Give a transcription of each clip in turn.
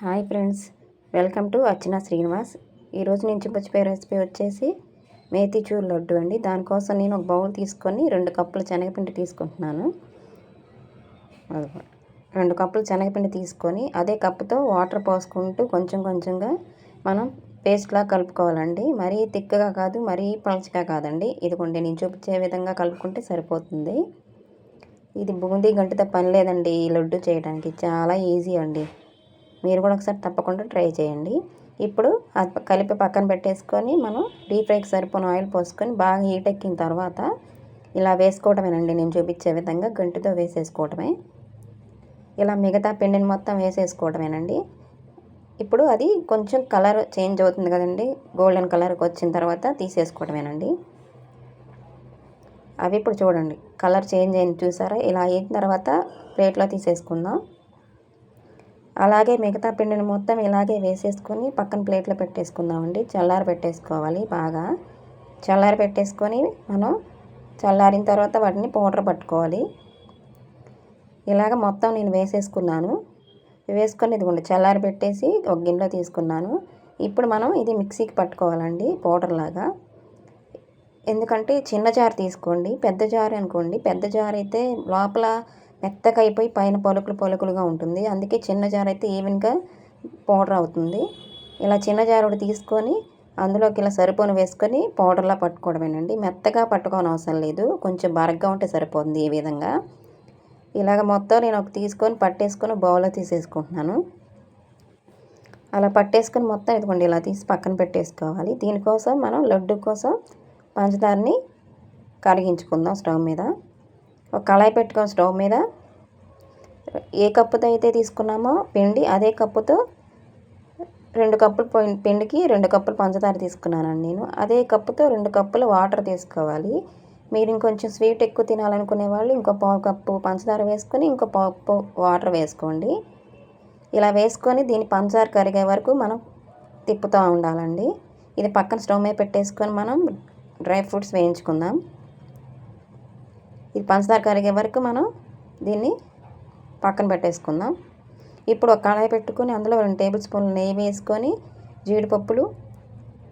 Hi friends welcome to Archana Srinivas. ఈరోజు నేను చూపించే రెసిపీ వచ్చేసి మేతిచూర్ లడ్డు అండి. దానికోసం నేను ఒక బౌల్ తీసుకొని రెండు కప్పులు శనగపిండి తీసుకుంటున్నాను. రెండు కప్పులు శనగపిండి తీసుకొని అదే కప్పుతో వాటర్ పోసుకుంటూ కొంచెం కొంచెంగా మనం పేస్ట్లా కలుపుకోవాలండి. మరీ తిక్కగా కాదు మరీ పలచగా కాదండి. ఇదిగోండి నేను చూపించే విధంగా కలుపుకుంటే సరిపోతుంది. ఇది బూందీ గంటితో పని లేదండి ఈ లడ్డు చేయడానికి. చాలా ఈజీ అండి. మీరు కూడా ఒకసారి తప్పకుండా ట్రై చేయండి. ఇప్పుడు అది కలిపి పక్కన పెట్టేసుకొని మనం డీప్ ఫ్రైకి సరిపోయిన ఆయిల్ పోసుకొని బాగా హీట్ ఎక్కిన తర్వాత ఇలా వేసుకోవడమేనండి నేను చూపించే విధంగా గంటితో వేసేసుకోవడమే ఇలా మిగతా పిండిని మొత్తం వేసేసుకోవడమేనండి ఇప్పుడు అది కొంచెం కలర్ చేంజ్ అవుతుంది కదండి. గోల్డెన్ కలర్కి వచ్చిన తర్వాత తీసేసుకోవడమేనండి అవి ఇప్పుడు చూడండి. కలర్ చేంజ్ అయింది చూసారా? ఇలా అయిన తర్వాత ప్లేట్లో తీసేసుకుందాం. అలాగే మిగతా పిండిని మొత్తం ఇలాగే వేసేసుకొని పక్కన ప్లేట్లో పెట్టేసుకుందామండి. చల్లారి పెట్టేసుకోవాలి బాగా. చల్లారి పెట్టేసుకొని మనం చల్లారిన తర్వాత వాటిని పౌడర్ పట్టుకోవాలి. ఇలాగ మొత్తం నేను వేసేసుకున్నాను. వేసుకొని ఇదిగోండి చల్లారి పెట్టేసి ఒక గిన్నెలో తీసుకున్నాను. ఇప్పుడు మనం ఇది మిక్సీకి పట్టుకోవాలండి పౌడర్ లాగా. ఎందుకంటే చిన్న జార్ తీసుకోండి పెద్ద జార్ అనుకోండి పెద్ద జార్ అయితే లోపల మెత్తగా అయిపోయి పైన పలుకులు పలుకులుగా ఉంటుంది. అందుకే చిన్న జార్ అయితే ఈవెన్గా పౌడర్ అవుతుంది. ఇలా చిన్న జారుడు తీసుకొని అందులోకి ఇలా సరిపోను వేసుకొని పౌడర్లా పట్టుకోవడమేనండి. మెత్తగా పట్టుకోని అవసరం లేదు. కొంచెం బరగ్గా ఉంటే సరిపోతుంది ఈ విధంగా. ఇలాగ మొత్తం నేను ఒక తీసుకొని పట్టేసుకొని బౌల్లో తీసేసుకుంటున్నాను. అలా పట్టేసుకొని మొత్తం ఇదిగోండి ఇలా తీసి పక్కన పెట్టేసుకోవాలి. దీనికోసం మనం లడ్డు కోసం పంచదారని కరిగించుకుందాం స్టవ్ మీద. ఒక కళాయి పెట్టుకొని స్టవ్ మీద ఏ కప్పుతో అయితే తీసుకున్నామో పిండి అదే కప్పుతో రెండు కప్పులు పిండికి రెండు కప్పులు పంచదార తీసుకున్నానండి నేను. అదే కప్పుతో రెండు కప్పులు వాటర్ తీసుకోవాలి. మీరు ఇంకొంచెం స్వీట్ ఎక్కువ తినాలనుకునే వాళ్ళు ఇంకో పావు కప్పు పంచదార వేసుకొని ఇంకో పావు కప్పు వాటర్ వేసుకోండి. ఇలా వేసుకొని దీని పంచదార కరిగే వరకు మనం తిప్పుతూ ఉండాలండి. ఇది పక్కన స్టవ్ మీద పెట్టేసుకొని మనం డ్రై ఫ్రూట్స్ వేయించుకుందాం. ఇది పంచదార కరిగే వరకు మనం దీన్ని పక్కన పెట్టేసుకుందాం. ఇప్పుడు ఒక కళాయి పెట్టుకొని అందులో రెండు టేబుల్ స్పూన్లు నెయ్యి వేసుకొని జీడిపప్పులు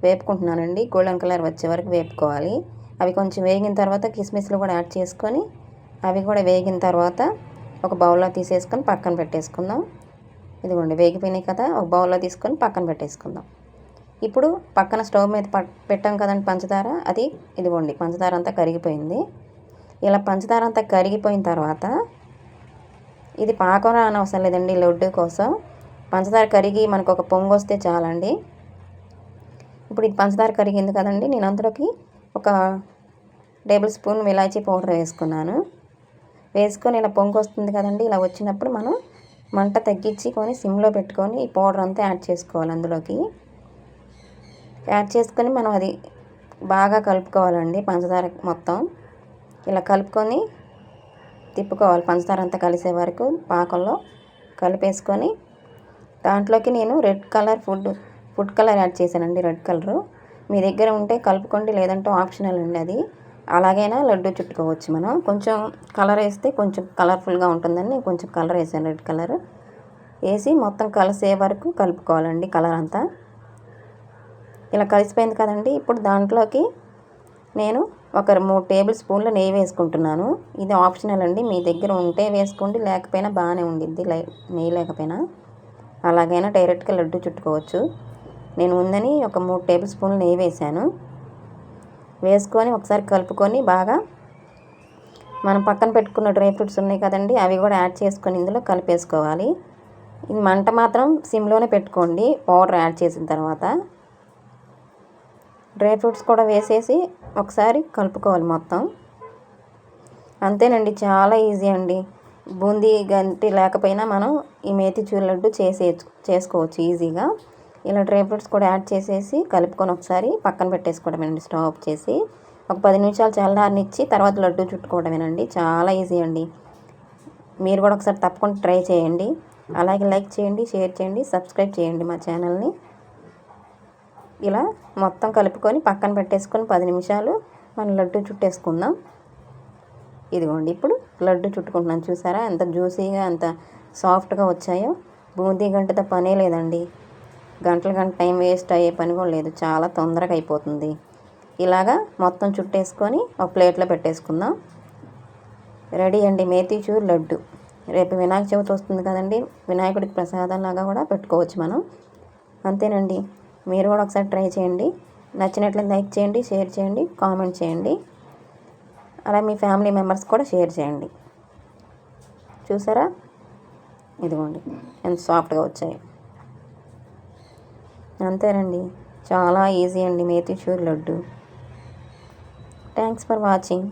వేపుకుంటున్నానండి. గోల్డెన్ కలర్ వచ్చే వరకు వేపుకోవాలి. అవి కొంచెం వేగిన తర్వాత కిస్మిస్లు కూడా యాడ్ చేసుకొని అవి కూడా వేగిన తర్వాత ఒక బౌల్లో తీసేసుకొని పక్కన పెట్టేసుకుందాం. ఇదిగోండి వేగిపోయినాయి కదా ఒక బౌల్లో తీసుకొని పక్కన పెట్టేసుకుందాం. ఇప్పుడు పక్కన స్టవ్ మీద పెట్టాం కదండి పంచదార అది ఇదిగోండి పంచదార అంతా కరిగిపోయింది. ఇలా పంచదార అంతా కరిగిపోయిన తర్వాత ఇది పాకం రానవసరం లేదండి లడ్డు కోసం. పంచదార కరిగి మనకు ఒక పొంగు వస్తే చాలండి. ఇప్పుడు ఇది పంచదార కరిగింది కదండి నేను అందులోకి ఒక టేబుల్ స్పూన్ ఇలాచీ పౌడర్ వేసుకున్నాను. వేసుకొని ఇలా పొంగు వస్తుంది కదండి ఇలా వచ్చినప్పుడు మనం మంట తగ్గించి కొని సిమ్లో పెట్టుకొని ఈ పౌడర్ అంతా యాడ్ చేసుకోవాలి అందులోకి. యాడ్ చేసుకొని మనం అది బాగా కలుపుకోవాలండి పంచదార మొత్తం. ఇలా కలుపుకొని తిప్పుకోవాలి పంచదార అంతా కలిసే వరకు పాకంలో కలిపేసుకొని దాంట్లోకి నేను red colour food food colour add చేశానండి రెడ్ కలరు. మీ దగ్గర ఉంటే కలుపుకోండి లేదంటే ఆప్షనల్ అండి అది అలాగైనా లడ్డు చుట్టుకోవచ్చు మనం. కొంచెం కలర్ వేస్తే కొంచెం కలర్ఫుల్గా ఉంటుందని కొంచెం కలర్ వేసాను రెడ్ కలర్. వేసి మొత్తం కలిసే వరకు కలుపుకోవాలండి కలర్ అంతా. ఇలా కలిసిపోయింది కదండి. ఇప్పుడు దాంట్లోకి నేను ఒక మూడు టేబుల్ స్పూన్లు నెయ్యి వేసుకుంటున్నాను. ఇది ఆప్షనల్ అండి. మీ దగ్గర ఉంటే వేసుకోండి. లేకపోయినా బాగానే ఉండిద్ది నెయ్యి లేకపోయినా. అలాగైనా డైరెక్ట్గా లడ్డు చుట్టుకోవచ్చు. నేను ఉందని ఒక మూడు టేబుల్ స్పూన్లు నెయ్యి వేసాను వేసుకొని ఒకసారి కలుపుకొని బాగా మనం పక్కన పెట్టుకున్న డ్రై ఫ్రూట్స్ ఉన్నాయి కదండి అవి కూడా యాడ్ చేసుకొని ఇందులో కలిపేసుకోవాలి. ఇది మంట మాత్రం సిమ్లోనే పెట్టుకోండి. పౌడర్ యాడ్ చేసిన తర్వాత. డ్రై ఫ్రూట్స్ కూడా వేసేసి ఒకసారి కలుపుకోవాలి మొత్తం. అంతేనండి చాలా ఈజీ అండి. బూందీ గంటి లేకపోయినా మనం ఈ మేతి లడ్డు చేసే చేసుకోవచ్చు ఈజీగా. ఇలా డ్రై ఫ్రూట్స్ కూడా యాడ్ చేసేసి కలుపుకొని ఒకసారి పక్కన పెట్టేసుకోవడమేనండి స్టవ్ ఆఫ్ చేసి. ఒక పది నిమిషాలు చల్లారనిచ్చి తర్వాత లడ్డు చుట్టుకోవడమేనండి చాలా ఈజీ అండి. మీరు కూడా ఒకసారి తప్పకుండా ట్రై చేయండి. అలాగే లైక్ చేయండి షేర్ చేయండి సబ్స్క్రైబ్ చేయండి మా ఛానల్ని. ఇలా మొత్తం కలుపుకొని పక్కన పెట్టేసుకొని పది నిమిషాలు మనం లడ్డు చుట్టేసుకుందాం. ఇదిగోండి ఇప్పుడు లడ్డు చుట్టుకుంటున్నాను చూసారా? ఎంత జ్యూసీగా ఎంత సాఫ్ట్గా వచ్చాయో. బూందీ గంటతో పనే లేదండి. గంటల గంట టైం వేస్ట్ అయ్యే పని కూడా లేదు. చాలా తొందరగా అయిపోతుంది. ఇలాగా మొత్తం చుట్టేసుకొని ఒక ప్లేట్లో పెట్టేసుకుందాం. రెడీ అండి మేతీచూర్ లడ్డు. రేపు వినాయక చవితి వస్తుంది కదండి. వినాయకుడికి ప్రసాదంలాగా కూడా పెట్టుకోవచ్చు మనం. అంతేనండి. మీరు కూడా ఒకసారి ట్రై చేయండి. నచ్చినట్లయితే లైక్ చేయండి షేర్ చేయండి కామెంట్ చేయండి. అలా మీ ఫ్యామిలీ మెంబర్స్ కూడా షేర్ చేయండి. చూసారా? ఇదిగోండి ఎంత సాఫ్ట్గా వచ్చాయి. అంతేనండి చాలా ఈజీ అండి motichoor laddu. Thanks for watching.